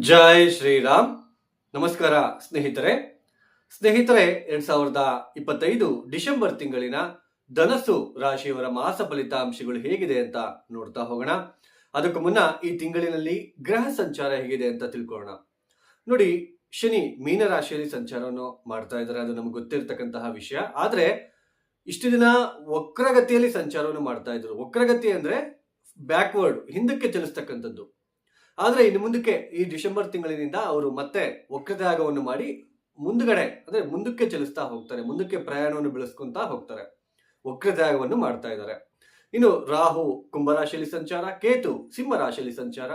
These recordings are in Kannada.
ಜೈ ಶ್ರೀರಾಮ್. ನಮಸ್ಕಾರ ಸ್ನೇಹಿತರೆ. ಸ್ನೇಹಿತರೆ, ಎರಡ್ ಸಾವಿರದ ಇಪ್ಪತ್ತೈದು ಡಿಸೆಂಬರ್ ತಿಂಗಳಿನ ಧನಸ್ಸು ರಾಶಿಯವರ ಮಾಸ ಫಲಿತಾಂಶಗಳು ಹೇಗಿದೆ ಅಂತ ನೋಡ್ತಾ ಹೋಗೋಣ. ಅದಕ್ಕೂ ಮುನ್ನ ಈ ತಿಂಗಳಿನಲ್ಲಿ ಗ್ರಹ ಸಂಚಾರ ಹೇಗಿದೆ ಅಂತ ತಿಳ್ಕೊಳ್ಳೋಣ. ನೋಡಿ, ಶನಿ ಮೀನ ರಾಶಿಯಲ್ಲಿ ಸಂಚಾರವನ್ನು ಮಾಡ್ತಾ ಇದ್ದಾರೆ. ಅದು ನಮ್ಗೆ ಗೊತ್ತಿರತಕ್ಕಂತಹ ವಿಷಯ. ಆದ್ರೆ, ಇಷ್ಟು ದಿನ ವಕ್ರಗತಿಯಲ್ಲಿ ಸಂಚಾರವನ್ನು ಮಾಡ್ತಾ ಇದ್ರು. ವಕ್ರಗತಿ ಅಂದ್ರೆ ಬ್ಯಾಕ್ವರ್ಡ್, ಹಿಂದಕ್ಕೆ ಚಲಿಸ್ತಕ್ಕಂಥದ್ದು. ಆದ್ರೆ ಇನ್ನು ಮುಂದಕ್ಕೆ ಈ ಡಿಸೆಂಬರ್ ತಿಂಗಳಿನಿಂದ ಅವರು ಮತ್ತೆ ಒಕ್ಕತ್ಯಾಗವನ್ನು ಮಾಡಿ ಮುಂದುಗಡೆ, ಅಂದ್ರೆ ಮುಂದಕ್ಕೆ ಚಲಿಸ್ತಾ ಹೋಗ್ತಾರೆ, ಮುಂದಕ್ಕೆ ಪ್ರಯಾಣವನ್ನು ಬೆಳೆಸ್ಕೊಂತ ಹೋಗ್ತಾರೆ ವಕ್ರತ್ಯಾಗವನ್ನು ಮಾಡ್ತಾ ಇದ್ದಾರೆ. ಇನ್ನು ರಾಹು ಕುಂಭರಾಶಿಯಲ್ಲಿ ಸಂಚಾರ, ಕೇತು ಸಿಂಹ ರಾಶಿಯಲ್ಲಿ ಸಂಚಾರ,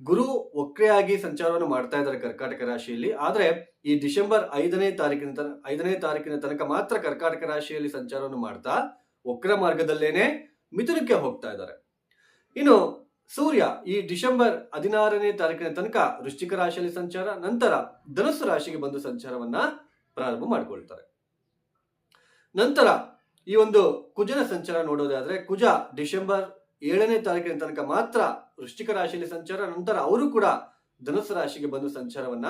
ಗುರು ವಕ್ರೆಯಾಗಿ ಸಂಚಾರವನ್ನು ಮಾಡ್ತಾ ಇದ್ದಾರೆ ಕರ್ಕಾಟಕ ರಾಶಿಯಲ್ಲಿ. ಆದರೆ ಈ ಡಿಸೆಂಬರ್ ಐದನೇ ತಾರೀಕಿನ ತನಕ ಐದನೇ ತಾರೀಕಿನ ತನಕ ಮಾತ್ರ ಕರ್ಕಾಟಕ ರಾಶಿಯಲ್ಲಿ ಸಂಚಾರವನ್ನು ಮಾಡ್ತಾ ವಕ್ರ ಮಾರ್ಗದಲ್ಲೇನೆ ಮಿಥುನಕ್ಕೆ ಹೋಗ್ತಾ ಇದ್ದಾರೆ. ಇನ್ನು ಸೂರ್ಯ ಈ ಡಿಸೆಂಬರ್ ಹದಿನಾರನೇ ತಾರೀಕಿನ ತನಕ ವೃಶ್ಚಿಕ ರಾಶಿಯಲ್ಲಿ ಸಂಚಾರ, ನಂತರ ಧನುಸ್ಸು ರಾಶಿಗೆ ಬಂದು ಸಂಚಾರವನ್ನ ಪ್ರಾರಂಭ ಮಾಡಿಕೊಳ್ತಾರೆ. ನಂತರ ಈ ಒಂದು ಕುಜನ ಸಂಚಾರ ನೋಡೋದಾದ್ರೆ, ಕುಜ ಡಿಸೆಂಬರ್ ಏಳನೇ ತಾರೀಕಿನ ತನಕ ಮಾತ್ರ ವೃಶ್ಚಿಕ ರಾಶಿಯಲ್ಲಿ ಸಂಚಾರ, ನಂತರ ಅವರು ಕೂಡ ಧನುಸ್ಸು ರಾಶಿಗೆ ಬಂದು ಸಂಚಾರವನ್ನ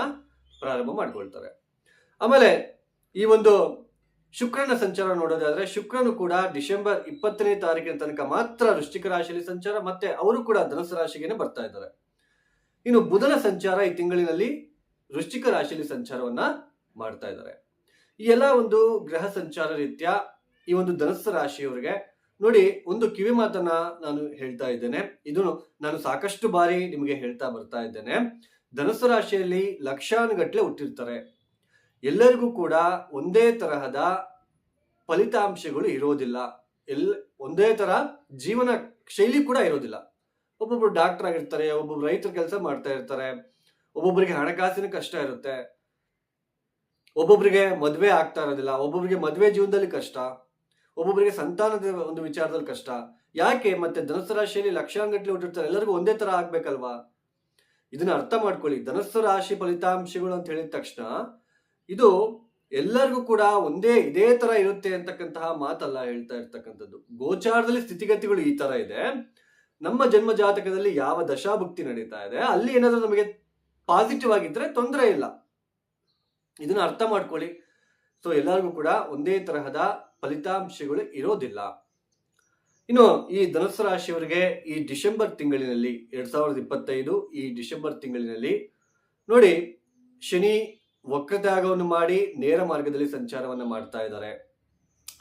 ಪ್ರಾರಂಭ ಮಾಡಿಕೊಳ್ತಾರೆ. ಆಮೇಲೆ ಈ ಒಂದು ಶುಕ್ರನ ಸಂಚಾರ ನೋಡೋದಾದ್ರೆ ಶುಕ್ರನು ಕೂಡ ಡಿಸೆಂಬರ್ ಇಪ್ಪತ್ತನೇ ತಾರೀಕಿನ ತನಕ ಮಾತ್ರ ವೃಶ್ಚಿಕ ರಾಶಿಯಲ್ಲಿ ಸಂಚಾರ, ಮತ್ತೆ ಅವರು ಕೂಡ ಧನುಸು ರಾಶಿಗೆ ಬರ್ತಾ ಇದ್ದಾರೆ. ಇನ್ನು ಬುಧನ ಸಂಚಾರ ಈ ತಿಂಗಳಿನಲ್ಲಿ ವೃಶ್ಚಿಕ ರಾಶಿಯಲ್ಲಿ ಸಂಚಾರವನ್ನ ಮಾಡ್ತಾ ಇದ್ದಾರೆ. ಈ ಎಲ್ಲ ಒಂದು ಗ್ರಹ ಸಂಚಾರ ರೀತಿಯ, ಈ ಒಂದು ಧನಸ್ಸು ರಾಶಿಯವರಿಗೆ ನೋಡಿ, ಒಂದು ಕಿವಿ ಮಾತನ್ನ ನಾನು ಹೇಳ್ತಾ ಇದ್ದೇನೆ. ಇದು ನಾನು ಸಾಕಷ್ಟು ಬಾರಿ ನಿಮಗೆ ಹೇಳ್ತಾ ಬರ್ತಾ ಇದ್ದೇನೆ. ಧನಸ್ಸು ರಾಶಿಯಲ್ಲಿ ಲಕ್ಷಾನುಗಟ್ಟಲೆ ಹುಟ್ಟಿರ್ತಾರೆ. ಎಲ್ಲರಿಗೂ ಕೂಡ ಒಂದೇ ತರಹದ ಫಲಿತಾಂಶಗಳು ಇರೋದಿಲ್ಲ. ಎಲ್, ಒಂದೇ ತರ ಜೀವನ ಶೈಲಿ ಕೂಡ ಇರೋದಿಲ್ಲ. ಒಬ್ಬೊಬ್ರು ಡಾಕ್ಟರ್ ಆಗಿರ್ತಾರೆ, ಒಬ್ಬೊಬ್ರು ರೈತರ ಕೆಲಸ ಮಾಡ್ತಾ ಇರ್ತಾರೆ ಒಬ್ಬೊಬ್ಬರಿಗೆ ಹಣಕಾಸಿನ ಕಷ್ಟ ಇರುತ್ತೆ. ಒಬ್ಬೊಬ್ಬರಿಗೆ ಮದುವೆ ಆಗ್ತಾ ಇರೋದಿಲ್ಲ ಒಬ್ಬೊಬ್ಬರಿಗೆ ಮದುವೆ ಜೀವನದಲ್ಲಿ ಕಷ್ಟ ಒಬ್ಬೊಬ್ಬರಿಗೆ ಸಂತಾನದ ಒಂದು ವಿಚಾರದಲ್ಲಿ ಕಷ್ಟ. ಯಾಕೆ ಮತ್ತೆ ಧನಸ್ಸು ರಾಶಿಯಲ್ಲಿ ಹುಟ್ಟಿರ್ತಾರೆ, ಎಲ್ಲರಿಗೂ ಒಂದೇ ತರ ಆಗ್ಬೇಕಲ್ವಾ? ಇದನ್ನ ಅರ್ಥ ಮಾಡ್ಕೊಳ್ಳಿ. ಧನಸ್ಸು ರಾಶಿ ಫಲಿತಾಂಶಗಳು ಅಂತ ಹೇಳಿದ ತಕ್ಷಣ ಇದು ಎಲ್ಲರಿಗೂ ಕೂಡ ಒಂದೇ ಇದೇ ತರ ಇರುತ್ತೆ ಅಂತಕ್ಕಂತಹ ಮಾತಲ್ಲ ಹೇಳ್ತಾ ಇರ್ತಕ್ಕಂಥದ್ದು. ಗೋಚಾರದಲ್ಲಿ ಸ್ಥಿತಿಗತಿಗಳು ಈ ತರ ಇದೆ. ನಮ್ಮ ಜನ್ಮ ಜಾತಕದಲ್ಲಿ ಯಾವ ದಶಾಭುಕ್ತಿ ನಡೀತಾ ಇದೆ, ಅಲ್ಲಿ ಏನಾದ್ರೂ ನಮಗೆ ಪಾಸಿಟಿವ್ ಆಗಿದ್ರೆ ತೊಂದರೆ ಇಲ್ಲ. ಇದನ್ನ ಅರ್ಥ ಮಾಡ್ಕೊಳ್ಳಿ. ಸೊ ಎಲ್ಲರಿಗೂ ಕೂಡ ಒಂದೇ ತರಹದ ಫಲಿತಾಂಶಗಳು ಇರೋದಿಲ್ಲ. ಇನ್ನು ಈ ಧನುಸ್ಸು ರಾಶಿಯವರಿಗೆ ಈ ಡಿಸೆಂಬರ್ ತಿಂಗಳಿನಲ್ಲಿ, ಎರಡ್ ಸಾವಿರದ ಇಪ್ಪತ್ತೈದು ಈ ಡಿಸೆಂಬರ್ ತಿಂಗಳಿನಲ್ಲಿ ನೋಡಿ, ಶನಿ ವಕ್ರತ್ಯಾಗವನ್ನು ಮಾಡಿ ನೇರ ಮಾರ್ಗದಲ್ಲಿ ಸಂಚಾರವನ್ನು ಮಾಡ್ತಾ ಇದ್ದಾರೆ.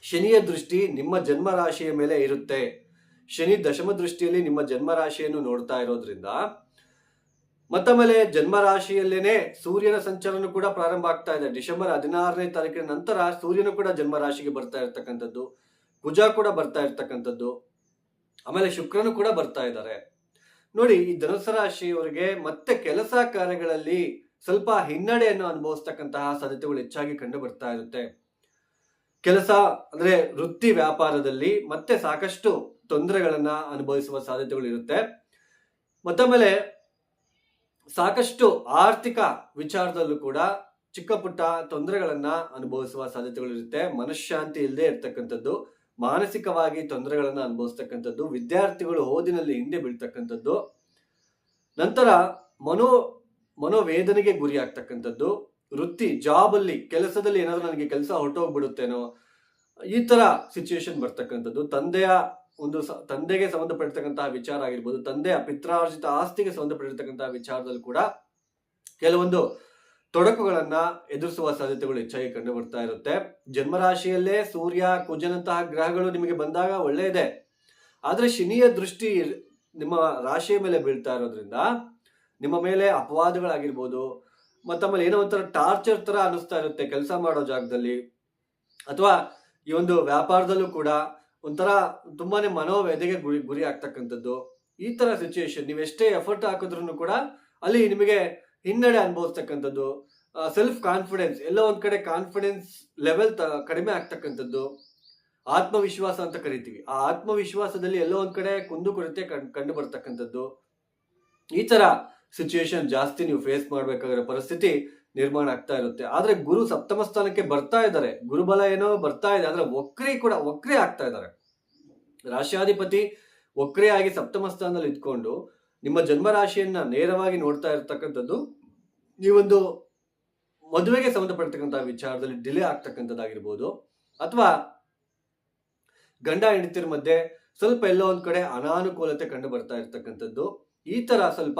ಶನಿಯ ದೃಷ್ಟಿ ನಿಮ್ಮ ಜನ್ಮ ರಾಶಿಯ ಮೇಲೆ ಇರುತ್ತೆ. ಶನಿ ದಶಮ ದೃಷ್ಟಿಯಲ್ಲಿ ನಿಮ್ಮ ಜನ್ಮ ರಾಶಿಯನ್ನು ನೋಡ್ತಾ ಇರೋದ್ರಿಂದ ಮತ್ತಮೇಲೆ ಜನ್ಮ ರಾಶಿಯಲ್ಲೇನೆ ಸೂರ್ಯನ ಸಂಚಾರನು ಕೂಡ ಪ್ರಾರಂಭ ಆಗ್ತಾ ಇದೆ. ಡಿಸೆಂಬರ್ ಹದಿನಾರನೇ ತಾರೀಕಿನ ನಂತರ ಸೂರ್ಯನು ಕೂಡ ಜನ್ಮ ರಾಶಿಗೆ ಬರ್ತಾ ಇರ್ತಕ್ಕಂಥದ್ದು. ಕುಜ ಕೂಡ ಬರ್ತಾ ಇರ್ತಕ್ಕಂಥದ್ದು. ಆಮೇಲೆ ಶುಕ್ರನು ಕೂಡ ಬರ್ತಾ ಇದ್ದಾರೆ. ನೋಡಿ ಈ ಧನುಸ ರಾಶಿಯವರಿಗೆ ಮತ್ತೆ ಕೆಲಸ ಕಾರ್ಯಗಳಲ್ಲಿ ಸ್ವಲ್ಪ ಹಿನ್ನಡೆಯನ್ನು ಅನುಭವಿಸ್ತಕ್ಕಂತಹ ಸಾಧ್ಯತೆಗಳು ಹೆಚ್ಚಾಗಿ ಕಂಡು ಬರ್ತಾ ಇರುತ್ತೆ. ಕೆಲಸ ಅಂದ್ರೆ ವೃತ್ತಿ ವ್ಯಾಪಾರದಲ್ಲಿ ಮತ್ತೆ ಸಾಕಷ್ಟು ತೊಂದರೆಗಳನ್ನ ಅನುಭವಿಸುವ ಸಾಧ್ಯತೆಗಳು ಇರುತ್ತೆ. ಮತ್ತೊಮ್ಮೆಲೆ ಸಾಕಷ್ಟು ಆರ್ಥಿಕ ವಿಚಾರದಲ್ಲೂ ಕೂಡ ಚಿಕ್ಕ ಪುಟ್ಟ ತೊಂದರೆಗಳನ್ನ ಅನುಭವಿಸುವ ಸಾಧ್ಯತೆಗಳು ಇರುತ್ತೆ. ಮನಃಶಾಂತಿ ಇಲ್ಲದೆ ಇರ್ತಕ್ಕಂಥದ್ದು, ಮಾನಸಿಕವಾಗಿ ತೊಂದರೆಗಳನ್ನು ಅನುಭವಿಸ್ತಕ್ಕಂಥದ್ದು, ವಿದ್ಯಾರ್ಥಿಗಳು ಓದಿನಲ್ಲಿ ಹಿಂದೆ ಬೀಳ್ತಕ್ಕಂಥದ್ದು. ನಂತರ ಮನೋ ಮನೋವೇದನೆಗೆ ಗುರಿ ಆಗ್ತಕ್ಕಂಥದ್ದು ವೃತ್ತಿ ಜಾಬ್ ಅಲ್ಲಿ ಕೆಲಸದಲ್ಲಿ ಏನಾದರೂ ನನಗೆ ಕೆಲಸ ಹೊರಟೋಗ್ಬಿಡುತ್ತೇನೋ, ಈ ತರ ಸಿಚುಯೇಷನ್ ಬರ್ತಕ್ಕಂಥದ್ದು. ತಂದೆಯ ಒಂದು ತಂದೆಗೆ ಸಂಬಂಧಪಟ್ಟಿರ್ತಕ್ಕಂತಹ ವಿಚಾರ ಆಗಿರ್ಬೋದು, ತಂದೆಯ ಪಿತ್ರಾರ್ಜಿತ ಆಸ್ತಿಗೆ ಸಂಬಂಧಪಟ್ಟಿರ್ತಕ್ಕಂತಹ ವಿಚಾರದಲ್ಲಿ ಕೂಡ ಕೆಲವೊಂದು ತೊಡಕುಗಳನ್ನ ಎದುರಿಸುವ ಸಾಧ್ಯತೆಗಳು ಹೆಚ್ಚಾಗಿ ಕಂಡು ಬರ್ತಾ ಇರುತ್ತೆ. ಜನ್ಮರಾಶಿಯಲ್ಲೇ ಸೂರ್ಯ, ಕುಜನಂತಹ ಗ್ರಹಗಳು ನಿಮಗೆ ಬಂದಾಗ ಒಳ್ಳೆಯದೇ. ಆದರೆ ಶನಿಯ ದೃಷ್ಟಿ ನಿಮ್ಮ ರಾಶಿಯ ಮೇಲೆ ಬೀಳ್ತಾ ಇರೋದ್ರಿಂದ ನಿಮ್ಮ ಮೇಲೆ ಅಪವಾದಗಳಾಗಿರ್ಬೋದು ಮತ್ತಮೇಲೆ ಏನೋ ಒಂಥರ ಟಾರ್ಚರ್ ತರ ಅನಿಸ್ತಾ ಇರುತ್ತೆ ಕೆಲಸ ಮಾಡೋ ಜಾಗದಲ್ಲಿ. ಅಥವಾ ಈ ಒಂದು ವ್ಯಾಪಾರದಲ್ಲೂ ಕೂಡ ಒಂಥರ ತುಂಬಾನೇ ಮನೋವ್ಯದೆಗೆ ಗುರಿ ಗುರಿ ಆಗ್ತಕ್ಕಂಥದ್ದು. ಈ ತರ ಸಿಚುಯೇಷನ್ ನೀವು ಎಷ್ಟೇ ಎಫರ್ಟ್ ಹಾಕಿದ್ರು ಕೂಡ ಅಲ್ಲಿ ನಿಮಗೆ ಹಿನ್ನಡೆ ಅನುಭವಿಸ್ತಕ್ಕಂಥದ್ದು. ಸೆಲ್ಫ್ ಕಾನ್ಫಿಡೆನ್ಸ್ ಎಲ್ಲೋ ಒಂದ್ ಕಡೆ ಕಾನ್ಫಿಡೆನ್ಸ್ ಲೆವೆಲ್ ತ, ಕಡಿಮೆ ಆಗ್ತಕ್ಕಂಥದ್ದು. ಆತ್ಮವಿಶ್ವಾಸ ಅಂತ ಕರಿತೀವಿ. ಆ ಆತ್ಮವಿಶ್ವಾಸದಲ್ಲಿ ಎಲ್ಲೋ ಒಂದ್ ಕಡೆ ಕುಂದು ಕೊರತೆ ಕಂಡು ಬರ್ತಕ್ಕಂಥದ್ದು. ಈ ತರ ಸಿಚುಯೇಷನ್ ಜಾಸ್ತಿ ನೀವು ಫೇಸ್ ಮಾಡಬೇಕಾಗಿರೋ ಪರಿಸ್ಥಿತಿ ನಿರ್ಮಾಣ ಆಗ್ತಾ ಇರುತ್ತೆ. ಆದ್ರೆ ಗುರು ಸಪ್ತಮ ಸ್ಥಾನಕ್ಕೆ ಬರ್ತಾ ಇದ್ದಾರೆ. ಗುರುಬಲ ಏನೋ ಬರ್ತಾ ಇದೆ. ಆದ್ರೆ ವಕ್ರಿ ಕೂಡ ವಕ್ರಿ ಆಗ್ತಾ ಇದ್ದಾರೆ. ರಾಶಿಯಾಧಿಪತಿ ವಕ್ರಿ ಆಗಿ ಸಪ್ತಮ ಸ್ಥಾನದಲ್ಲಿ ಇದ್ಕೊಂಡು ನಿಮ್ಮ ಜನ್ಮ ರಾಶಿಯನ್ನ ನೇರವಾಗಿ ನೋಡ್ತಾ ಇರ್ತಕ್ಕಂಥದ್ದು ನೀವೊಂದು ಮದುವೆಗೆ ಸಂಬಂಧಪಡ್ತಕ್ಕಂಥ ವಿಚಾರದಲ್ಲಿ ಡಿಲೇ ಆಗ್ತಕ್ಕಂಥದ್ದಾಗಿರ್ಬೋದು. ಅಥವಾ ಗಂಡ ಹೆಂಡತಿರ ಮಧ್ಯೆ ಸ್ವಲ್ಪ ಎಲ್ಲೋ ಒಂದ್ ಕಡೆ ಅನಾನುಕೂಲತೆ ಕಂಡು ಬರ್ತಾ ಇರ್ತಕ್ಕಂಥದ್ದು. ಈ ತರ ಸ್ವಲ್ಪ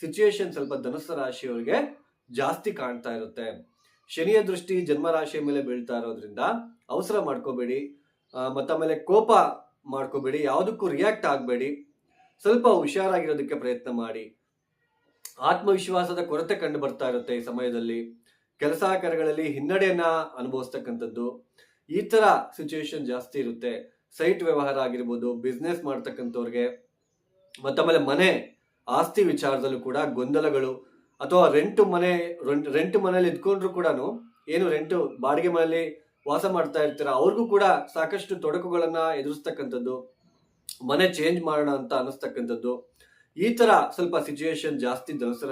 ಸಿಚುಯೇಷನ್ ಸ್ವಲ್ಪ ಧನುಸ್ಸು ರಾಶಿಯವರಿಗೆ ಜಾಸ್ತಿ ಕಾಣ್ತಾ ಇರುತ್ತೆ. ಶನಿಯ ದೃಷ್ಟಿ ಜನ್ಮ ರಾಶಿಯ ಮೇಲೆ ಬೀಳ್ತಾ ಇರೋದ್ರಿಂದ ಅವಸರ ಮಾಡ್ಕೋಬೇಡಿ. ಮತ್ತಾಮೇಲೆ ಕೋಪ ಮಾಡ್ಕೋಬೇಡಿ. ಯಾವುದಕ್ಕೂ ರಿಯಾಕ್ಟ್ ಆಗಬೇಡಿ. ಸ್ವಲ್ಪ ಹುಷಾರಾಗಿರೋದಕ್ಕೆ ಪ್ರಯತ್ನ ಮಾಡಿ. ಆತ್ಮವಿಶ್ವಾಸದ ಕೊರತೆ ಕಂಡು ಬರ್ತಾ ಇರುತ್ತೆ ಈ ಸಮಯದಲ್ಲಿ. ಕೆಲಸ ಕಾರ್ಯಗಳಲ್ಲಿ ಹಿನ್ನಡೆಯನ್ನ ಅನುಭವಿಸ್ತಕ್ಕಂಥದ್ದು. ಈ ತರ ಸಿಚುಯೇಷನ್ ಜಾಸ್ತಿ ಇರುತ್ತೆ. ಸೈಟ್ ವ್ಯವಹಾರ ಆಗಿರ್ಬೋದು ಬಿಸ್ನೆಸ್ ಮಾಡ್ತಕ್ಕಂಥವ್ರಿಗೆ. ಮತ್ತಾಮೇಲೆ ಮನೆ. ಆಸ್ತಿ ವಿಚಾರದಲ್ಲೂ ಕೂಡ ಗೊಂದಲಗಳು ಅಥವಾ ರೆಂಟ್ ಮನೆ, ರೆಂಟ್ ಮನೇಲಿ ಇದ್ಕೊಂಡ್ರು ಕೂಡ ಏನು ರೆಂಟ್ ಬಾಡಿಗೆ ಮನೆಯಲ್ಲಿ ವಾಸ ಮಾಡ್ತಾ ಇರ್ತೀರ, ಅವ್ರಿಗೂ ಕೂಡ ಸಾಕಷ್ಟು ತೊಡಕುಗಳನ್ನು ಎದುರಿಸ್ತಕ್ಕಂಥದ್ದು, ಮನೆ ಚೇಂಜ್ ಮಾಡೋಣ ಅಂತ ಅನ್ನಿಸ್ತಕ್ಕಂಥದ್ದು, ಈ ತರ ಸ್ವಲ್ಪ ಸಿಚುಯೇಷನ್ ಜಾಸ್ತಿ ಧನುಸು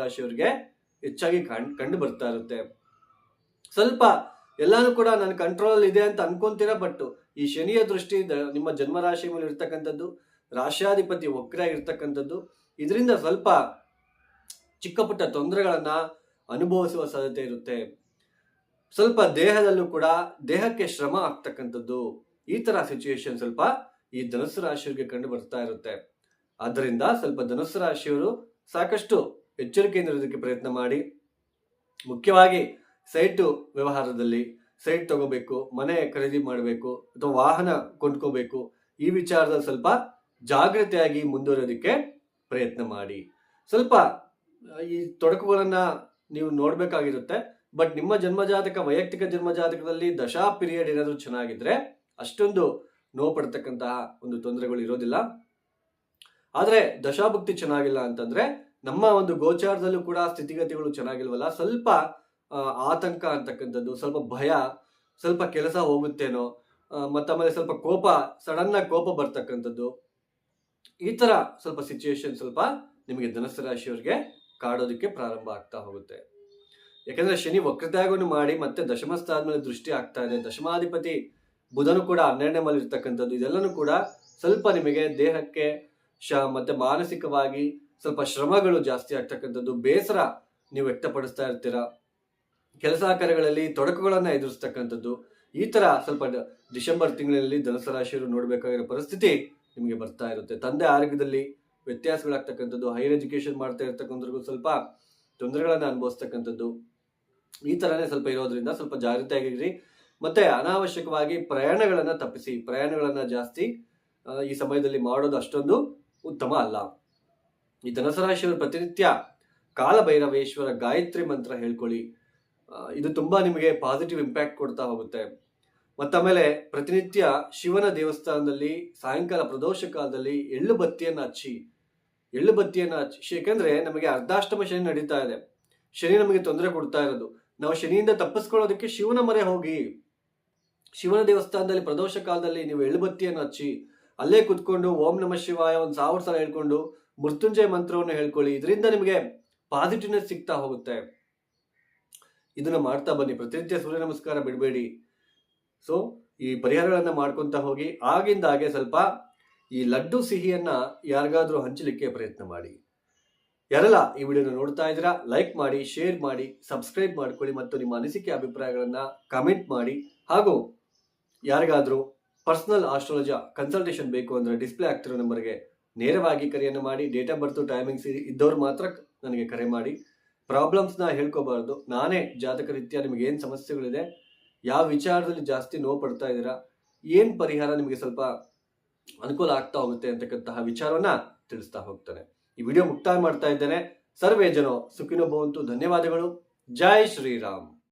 ಹೆಚ್ಚಾಗಿ ಕಂಡ್, ಕಂಡು ಬರ್ತಾ ಇರುತ್ತೆ. ಸ್ವಲ್ಪ ಎಲ್ಲಾನು ಕೂಡ ನನ್ನ ಕಂಟ್ರೋಲ್ ಇದೆ ಅಂತ ಅನ್ಕೊಂತೀರಾ ಬಟ್ ಈ ಶನಿಯ ದೃಷ್ಟಿ ನಿಮ್ಮ ಜನ್ಮ ರಾಶಿ ಮೇಲೆ ಇರ್ತಕ್ಕಂಥದ್ದು ರಾಶ್ಯಾಧಿಪತಿ ವಕ್ರ ಇರ್ತಕ್ಕಂಥದ್ದು ಇದರಿಂದ ಸ್ವಲ್ಪ ಚಿಕ್ಕ ಪುಟ್ಟ ತೊಂದರೆಗಳನ್ನ ಅನುಭವಿಸುವ ಸಾಧ್ಯತೆ ಇರುತ್ತೆ. ಸ್ವಲ್ಪ ದೇಹದಲ್ಲೂ ಕೂಡ ದೇಹಕ್ಕೆ ಶ್ರಮ ಆಗ್ತಕ್ಕಂಥದ್ದು ಈ ತರ ಸಿಚುಯೇಷನ್ ಸ್ವಲ್ಪ ಈ ಧನುಸ್ಸು ರಾಶಿಯವರಿಗೆ ಕಂಡು ಬರ್ತಾ ಇರುತ್ತೆ. ಆದ್ದರಿಂದ ಸ್ವಲ್ಪ ಧನುಸ್ಸು ರಾಶಿಯವರು ಸಾಕಷ್ಟು ಎಚ್ಚರಿಕೆಯಿಂದ ಇರೋದಕ್ಕೆ ಪ್ರಯತ್ನ ಮಾಡಿ. ಮುಖ್ಯವಾಗಿ ಸೈಟ್ ವ್ಯವಹಾರದಲ್ಲಿ ಸೈಟ್ ತಗೋಬೇಕು, ಮನೆ ಖರೀದಿ ಮಾಡಬೇಕು ಅಥವಾ ವಾಹನ ಕೊಂಡ್ಕೋಬೇಕು. ಈ ವಿಚಾರದಲ್ಲಿ ಸ್ವಲ್ಪ ಜಾಗ್ರತೆಯಾಗಿ ಮುಂದುವರಿಯೋದಕ್ಕೆ ಪ್ರಯತ್ನ ಮಾಡಿ. ಸ್ವಲ್ಪ ಈ ತೊಡಕುಗಳನ್ನು ನೀವು ನೋಡ್ಬೇಕಾಗಿರುತ್ತೆ. ಬಟ್ ನಿಮ್ಮ ಜನ್ಮಜಾತಕ, ವೈಯಕ್ತಿಕ ಜನ್ಮಜಾತಕದಲ್ಲಿ ದಶಾ ಪಿರಿಯಡ್ ಏನಾದರೂ ಚೆನ್ನಾಗಿದ್ರೆ ಅಷ್ಟೊಂದು ನೋವು ಪಡ್ತಕ್ಕಂತಹ ಒಂದು ತೊಂದರೆಗಳು ಇರೋದಿಲ್ಲ. ಆದ್ರೆ ದಶಾಭುಕ್ತಿ ಚೆನ್ನಾಗಿಲ್ಲ ಅಂತಂದ್ರೆ ನಮ್ಮ ಒಂದು ಗೋಚಾರದಲ್ಲೂ ಕೂಡ ಸ್ಥಿತಿಗತಿಗಳು ಚೆನ್ನಾಗಿಲ್ವಲ್ಲ. ಸ್ವಲ್ಪ ಆತಂಕ ಅಂತಕ್ಕಂಥದ್ದು, ಸ್ವಲ್ಪ ಭಯ, ಸ್ವಲ್ಪ ಕೆಲಸ ಹೋಗುತ್ತೇನೋ ಮತ್ತಮೇಲೆ ಸ್ವಲ್ಪ ಕೋಪ ಸಡನ್ನಾಗಿ ಕೋಪ ಬರ್ತಕ್ಕಂಥದ್ದು ಈ ತರ ಸ್ವಲ್ಪ ಸಿಚುಯೇಷನ್ ಸ್ವಲ್ಪ ನಿಮಗೆ ಧನಸ್ಸು ರಾಶಿಯವರಿಗೆ ಕಾಡೋದಕ್ಕೆ ಪ್ರಾರಂಭ ಆಗ್ತಾ ಹೋಗುತ್ತೆ. ಯಾಕಂದ್ರೆ ಶನಿ ವಕ್ರತ್ಯಾಗವನ್ನು ಮಾಡಿ ಮತ್ತೆ ದಶಮ ಮೇಲೆ ದೃಷ್ಟಿ ಆಗ್ತಾ ಇದೆ. ದಶಮಾಧಿಪತಿ ಬುಧನು ಕೂಡ ಹನ್ನೆರಡನೇ ಮೇಲೆ ಇರ್ತಕ್ಕಂಥದ್ದು ಇದೆಲ್ಲನೂ ಕೂಡ ಸ್ವಲ್ಪ ನಿಮಗೆ ದೇಹಕ್ಕೆ ಶ ಮತ್ತೆ ಮಾನಸಿಕವಾಗಿ ಸ್ವಲ್ಪ ಶ್ರಮಗಳು ಜಾಸ್ತಿ ಆಗ್ತಕ್ಕಂಥದ್ದು. ಬೇಸರ ನೀವು ವ್ಯಕ್ತಪಡಿಸ್ತಾ ಇರ್ತೀರಾ? ಕೆಲಸ ಕಾರ್ಯಗಳಲ್ಲಿ ತೊಡಕುಗಳನ್ನು ಎದುರಿಸ್ತಕ್ಕಂಥದ್ದು. ಈ ತರ ಸ್ವಲ್ಪ ಡಿಸೆಂಬರ್ ತಿಂಗಳಲ್ಲಿ ಧನಸರಾಶಿಯರು ನೋಡಬೇಕಾಗಿರೋ ಪರಿಸ್ಥಿತಿ ನಿಮಗೆ ಬರ್ತಾ ಇರುತ್ತೆ. ತಂದೆ ಆರೋಗ್ಯದಲ್ಲಿ ವ್ಯತ್ಯಾಸಗಳಾಗ್ತಕ್ಕಂಥದ್ದು ಹೈಯರ್ ಎಜುಕೇಶನ್ ಮಾಡ್ತಾ ಇರ್ತಕ್ಕಂಥವ್ರಿಗೂ ಸ್ವಲ್ಪ ತೊಂದರೆಗಳನ್ನು ಅನುಭವಿಸ್ತಕ್ಕಂಥದ್ದು, ಈ ಥರನೇ ಸ್ವಲ್ಪ ಇರೋದ್ರಿಂದ ಸ್ವಲ್ಪ ಜಾಗೃತಿಯಾಗಿರಿ. ಮತ್ತೆ ಅನಾವಶ್ಯಕವಾಗಿ ಪ್ರಯಾಣಗಳನ್ನು ತಪ್ಪಿಸಿ. ಪ್ರಯಾಣಗಳನ್ನು ಜಾಸ್ತಿ ಈ ಸಮಯದಲ್ಲಿ ಮಾಡೋದು ಅಷ್ಟೊಂದು ಉತ್ತಮ ಅಲ್ಲ. ಈ ಧನಸರಾಶಿಯವರು ಪ್ರತಿನಿತ್ಯ ಕಾಲಭೈರವೇಶ್ವರ ಗಾಯತ್ರಿ ಮಂತ್ರ ಹೇಳ್ಕೊಳ್ಳಿ. ಇದು ತುಂಬಾ ನಿಮಗೆ ಪಾಸಿಟಿವ್ ಇಂಪ್ಯಾಕ್ಟ್ ಕೊಡ್ತಾ ಹೋಗುತ್ತೆ. ಮತ್ತಾಮೇಲೆ ಪ್ರತಿನಿತ್ಯ ಶಿವನ ದೇವಸ್ಥಾನದಲ್ಲಿ, ಸಾಯಂಕಾಲ ಪ್ರದೋಷ ಕಾಲದಲ್ಲಿ ಎಳ್ಳು ಬತ್ತಿಯನ್ನು ಹಚ್ಚಿ, ಎಳ್ಳು ಬತ್ತಿಯನ್ನು ಹಚ್ಚಿ ಏಕೆಂದ್ರೆ ನಮಗೆ ಅರ್ಧಾಷ್ಟಮ ಶನಿ ನಡೀತಾ ಇದೆ. ಶನಿ ನಮಗೆ ತೊಂದರೆ ಕೊಡ್ತಾ ಇರೋದು. ನಾವು ಶನಿಯಿಂದ ತಪ್ಪಿಸ್ಕೊಳ್ಳೋದಕ್ಕೆ ಶಿವನ ಮರೆ ಹೋಗಿ, ಶಿವನ ದೇವಸ್ಥಾನದಲ್ಲಿ ಪ್ರದೋಷ ಕಾಲದಲ್ಲಿ ನೀವು ಎಳ್ಳು ಬತ್ತಿಯನ್ನು ಹಚ್ಚಿ, ಅಲ್ಲೇ ಕುತ್ಕೊಂಡು ಓಂ ನಮ ಶಿವಾಯ ಒಂದು ಸಾವಿರ ಸಲ ಹೇಳ್ಕೊಂಡು ಮೃತ್ಯುಂಜಯ ಮಂತ್ರವನ್ನು ಹೇಳ್ಕೊಳ್ಳಿ. ಇದರಿಂದ ನಿಮಗೆ ಪಾಸಿಟಿವ್ನೆಸ್ ಸಿಗ್ತಾ ಹೋಗುತ್ತೆ. ಇದನ್ನ ಮಾಡ್ತಾ ಬನ್ನಿ. ಪ್ರತಿನಿತ್ಯ ಸೂರ್ಯ ನಮಸ್ಕಾರ ಬಿಡಬೇಡಿ. ಸೊ ಈ ಪರಿಹಾರಗಳನ್ನು ಮಾಡ್ಕೊಂತ ಹೋಗಿ ಆಗಿಂದ ಹಾಗೆ ಸ್ವಲ್ಪ ಈ ಲಡ್ಡು ಸಿಹಿಯನ್ನ ಯಾರಿಗಾದರೂ ಹಂಚಲಿಕ್ಕೆ ಪ್ರಯತ್ನ ಮಾಡಿ. ಯಾರೆಲ್ಲ ಈ ವಿಡಿಯೋನ ನೋಡ್ತಾ ಇದ್ದೀರಾ ಲೈಕ್ ಮಾಡಿ ಶೇರ್ ಮಾಡಿ ಸಬ್ಸ್ಕ್ರೈಬ್ ಮಾಡ್ಕೊಳ್ಳಿ ಮತ್ತು ನಿಮ್ಮ ಅನಿಸಿಕೆ ಅಭಿಪ್ರಾಯಗಳನ್ನು ಕಮೆಂಟ್ ಮಾಡಿ. ಹಾಗೂ ಯಾರಿಗಾದರೂ ಪರ್ಸನಲ್ ಆಸ್ಟ್ರಾಲಜಿ ಕನ್ಸಲ್ಟೇಷನ್ ಬೇಕು ಅಂದ್ರೆ ಡಿಸ್ಪ್ಲೇ ಆಗ್ತಿರೋ ನಂಬರ್ಗೆ ನೇರವಾಗಿ ಕರೆಯನ್ನು ಮಾಡಿ. ಡೇಟ್ ಆಫ್ ಬರ್ತು ಟೈಮಿಂಗ್ಸ್ ಇದ್ದವ್ರು ಮಾತ್ರ ನನಗೆ ಕರೆ ಮಾಡಿ. ಪ್ರಾಬ್ಲಮ್ಸ್ನ ಹೇಳ್ಕೋಬಾರ್ದು. ನಾನೇ ಜಾತಕ ರೀತಿಯ ನಿಮಗೆ ಏನು ಸಮಸ್ಯೆಗಳಿದೆ ಯಾವ ವಿಚಾರದಲ್ಲಿ ಜಾಸ್ತಿ ನೋವು ಪಡ್ತಾ ಇದ್ದೀರಾ? ಏನು ಪರಿಹಾರ ನಿಮಗೆ ಸ್ವಲ್ಪ ಅನುಕೂಲ ಆಗ್ತಾ ಹೋಗುತ್ತೆ ಅಂತಕ್ಕಂತಹ ವಿಚಾರವನ್ನ ತಿಳಿಸ್ತಾ ಹೋಗ್ತಾನೆ. ಈ ವಿಡಿಯೋ ಮುಕ್ತಾಯ ಮಾಡ್ತಾ ಇದ್ದೇನೆ. ಸರ್ವೇ ಜನೋ ಸುಖಿನೋ ಭವಂತು. ಧನ್ಯವಾದಗಳು. ಜೈ ಶ್ರೀರಾಮ್.